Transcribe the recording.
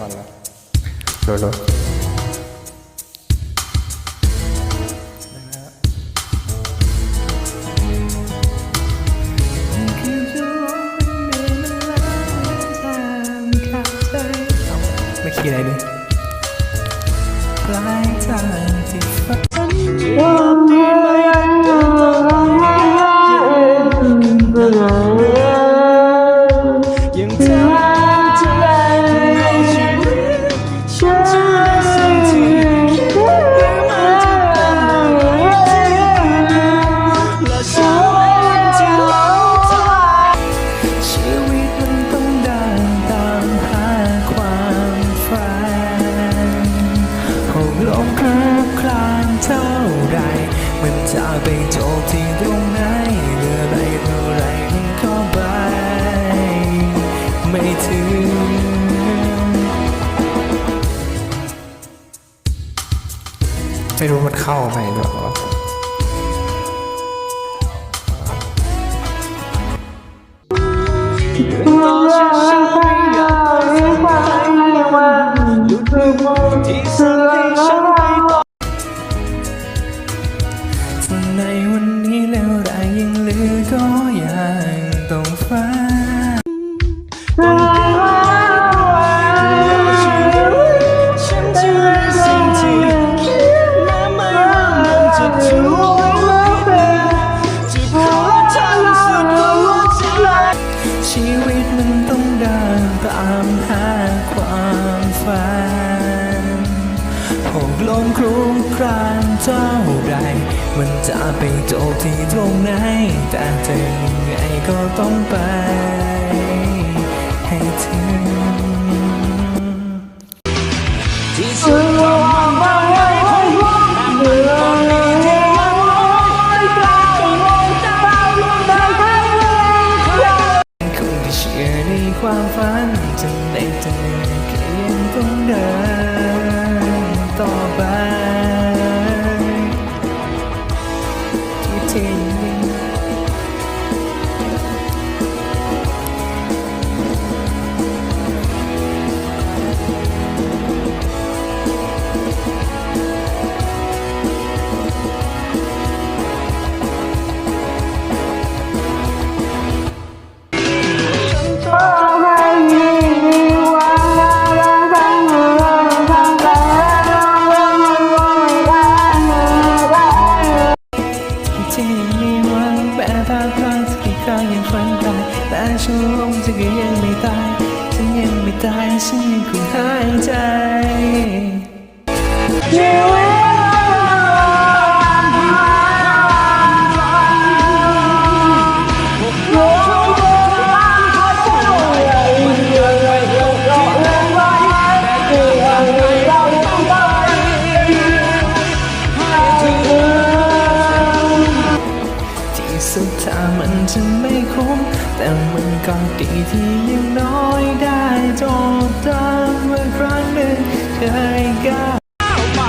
ก่อนนะโดนไม่คิดอะไรเลยปลายทางที่ฝันยัง ไปจบที่ตรงไหนเหลืออไรเท่าไรมันก็ไป ไม่ถึงไม่รู้มันเข้าไหมหรอวะต่อฉันฉันไม่อยากไปฝันหลุดมือมองที่สั่งให้ วิตมันต้องเดินตามหาความฝันหกลมครุกครานเท่าไรมันจะไปจบที่ตรงไหน แต่จะยังไงก็ต้องไป ให้ถึง ความฝันจะในจะเหนื่อยแค่ยังต้องเดิน ฝันตายแต่ฉันลงจะก็ยังไม่ตายฉันยังไม่ตายฉันยังคงหายใจ มันก็ดีที่ยังน้อยได้จดจำเมื่อครั้งหนึ่งเคยก้าวไป